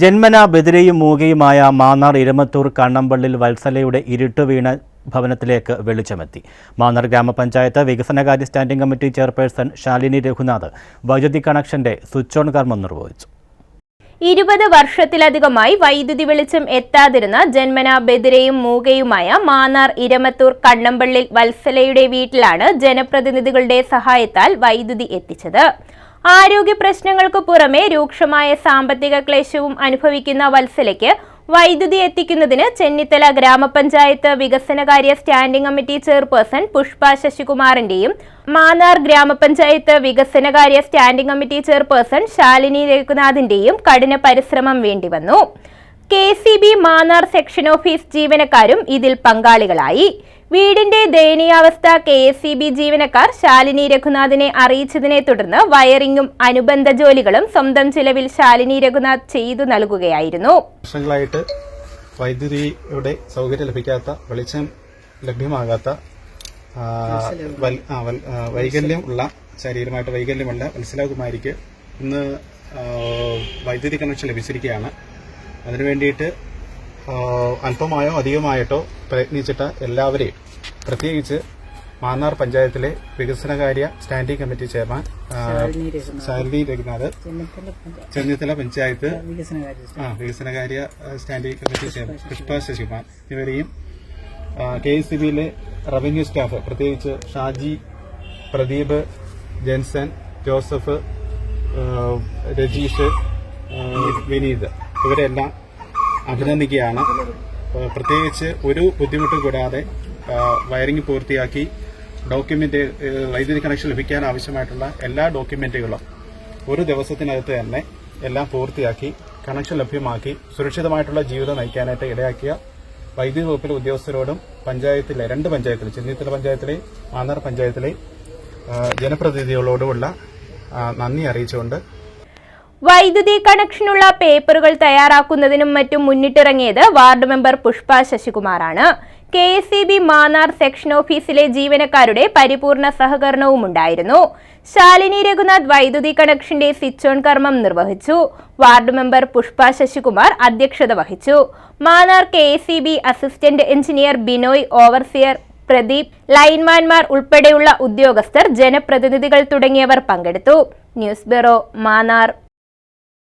ജന്മന ബദിരയും മൂകയുമായ മാന്നാർ ഇരമത്തൂർ കണ്ണമ്പള്ളിൽ വത്സലയുടെ ഇരുട്ടുവീണ ഭവനത്തിലേക്ക് വെളിച്ചമെത്തി. മാന്നാർ ഗ്രാമപഞ്ചായത്ത് വികസനകാര്യ standing committee chairperson Shalini Raghunath വൈദ്യുതി കണക്ഷന്റെ സ്വിച്ച് ഓൺ കർമ്മം നിർവഹിച്ചു. ഇരുപത് വർഷത്തിലധികമായി വൈദ്യുതി വെളിച്ചം എത്താതിരുന്ന ജന്മന ബദിരയും മൂകയുമായ മാന്നാർ ഇരമത്തൂർ കണ്ണമ്പള്ളിൽ വത്സലയുടെ വീട്ടിലാണ് ജനപ്രതിനിധികളുടെ സഹായത്താൽ വൈദ്യുതി എത്തിച്ചത്. ആരോഗ്യ പ്രശ്നങ്ങൾക്ക് പുറമെ രൂക്ഷമായ സാമ്പത്തിക ക്ലേശവും അനുഭവിക്കുന്ന വത്സലയ്ക്ക് വൈദ്യുതി എത്തിക്കുന്നതിന് ചെന്നിത്തല ഗ്രാമപഞ്ചായത്ത് വികസനകാര്യ സ്റ്റാൻഡിംഗ് കമ്മിറ്റി ചെയർപേഴ്സൺ പുഷ്പ ശശികുമാറിന്റെയും മാന്നാർ ഗ്രാമപഞ്ചായത്ത് വികസനകാര്യ സ്റ്റാൻഡിംഗ് കമ്മിറ്റി ചെയർപേഴ്സൺ ശാലിനി രഘുനാഥിന്റെയും കഠിന പരിശ്രമം വേണ്ടിവന്നു. K C B Mannar section office ജീവനക്കാരും ഇതിൽ പങ്കാളികളായി. വീടിന്റെ ദയനീയാവസ്ഥ കെ എസ് സി ബി ജീവനക്കാർ ശാലിനി രഘുനാഥിനെ അറിയിച്ചതിനെ തുടർന്ന് വയറിംഗും അനുബന്ധ ജോലികളും സ്വന്തം ചിലവിൽ ശാലിനി രഘുനാഥ് ചെയ്തു നൽകുകയായിരുന്നു. വർഷങ്ങളായിട്ട് വൈദ്യുതിയുടെ സൗകര്യം ലഭിക്കാത്ത വെളിച്ചം ലഭ്യമാകാത്ത വൈകല്യം ഉള്ള ശരീരമായിട്ട് വൈകല്യമുള്ള വത്സലകുമാരിക്ക് ഇന്ന് വൈദ്യുതി കണക്ഷൻ ലഭിച്ചിരിക്കുകയാണ്. അതിനു വേണ്ടിയിട്ട് അല്പമായോ അധികമായിട്ടോ പ്രയത്നിച്ചിട്ട് എല്ലാവരെയും പ്രത്യേകിച്ച് മാന്നാർ പഞ്ചായത്തിലെ വികസനകാര്യ സ്റ്റാൻഡിംഗ് കമ്മിറ്റി ചെയർമാൻ ശാരദി ശാലിനി രഘുനാഥ്. ചെന്നിത്തല പഞ്ചായത്ത് ആ വികസനകാര്യ standing standing committee chairman Pushpa Sasikumar. ഇവരെയും കെ എസ് സി ബിയിലെ റവന്യൂ സ്റ്റാഫ് പ്രത്യേകിച്ച് ഷാജി പ്രദീപ് ജെൻസൺ ജോസഫ് രജീഷ് വിനീത് ഇവരെല്ലാം അഭിനന്ദിക്കുകയാണ്. പ്രത്യേകിച്ച് ഒരു ബുദ്ധിമുട്ടും കൂടാതെ വയറിംഗ് പൂർത്തിയാക്കി ഡോക്യുമെന്റ് വൈദ്യുതി കണക്ഷൻ ലഭിക്കാൻ ആവശ്യമായിട്ടുള്ള എല്ലാ ഡോക്യുമെന്റുകളും ഒരു ദിവസത്തിനകത്ത് തന്നെ എല്ലാം പൂർത്തിയാക്കി കണക്ഷൻ ലഭ്യമാക്കി സുരക്ഷിതമായിട്ടുള്ള ജീവിതം നയിക്കാനായിട്ട് ഇടയാക്കിയ വൈദ്യുതി വകുപ്പിലെ ഉദ്യോഗസ്ഥരോടും പഞ്ചായത്തിലെ രണ്ട് പഞ്ചായത്തിലെ ചെന്നിത്തല പഞ്ചായത്തിലെ മാന്നാർ പഞ്ചായത്തിലെ ജനപ്രതിനിധികളോടുമുള്ള നന്ദി അറിയിച്ചുകൊണ്ട് വൈദ്യുതി കണക്ഷനുള്ള പേപ്പറുകൾ തയ്യാറാക്കുന്നതിനും മറ്റും മുന്നിട്ടിറങ്ങിയത് ward member Pushpa ശശികുമാറാണ്. K S C B Mannar section ഓഫീസിലെ ജീവനക്കാരുടെ പരിപൂർണ സഹകരണവും ഉണ്ടായിരുന്നു. ശാലിനി രഘുനാഥ് വൈദ്യുതി കണക്ഷന്റെ സ്വിച്ച് ഓൺ കർമ്മം നിർവഹിച്ചു. വാർഡ് മെമ്പർ പുഷ്പ ശശികുമാർ അധ്യക്ഷത വഹിച്ചു. Mannar K assistant engineer Binoy overseer Pradeep ലൈൻമാൻമാർ ഉൾപ്പെടെയുള്ള ഉദ്യോഗസ്ഥർ ജനപ്രതിനിധികൾ തുടങ്ങിയവർ പങ്കെടുത്തു. News bureau Mannar.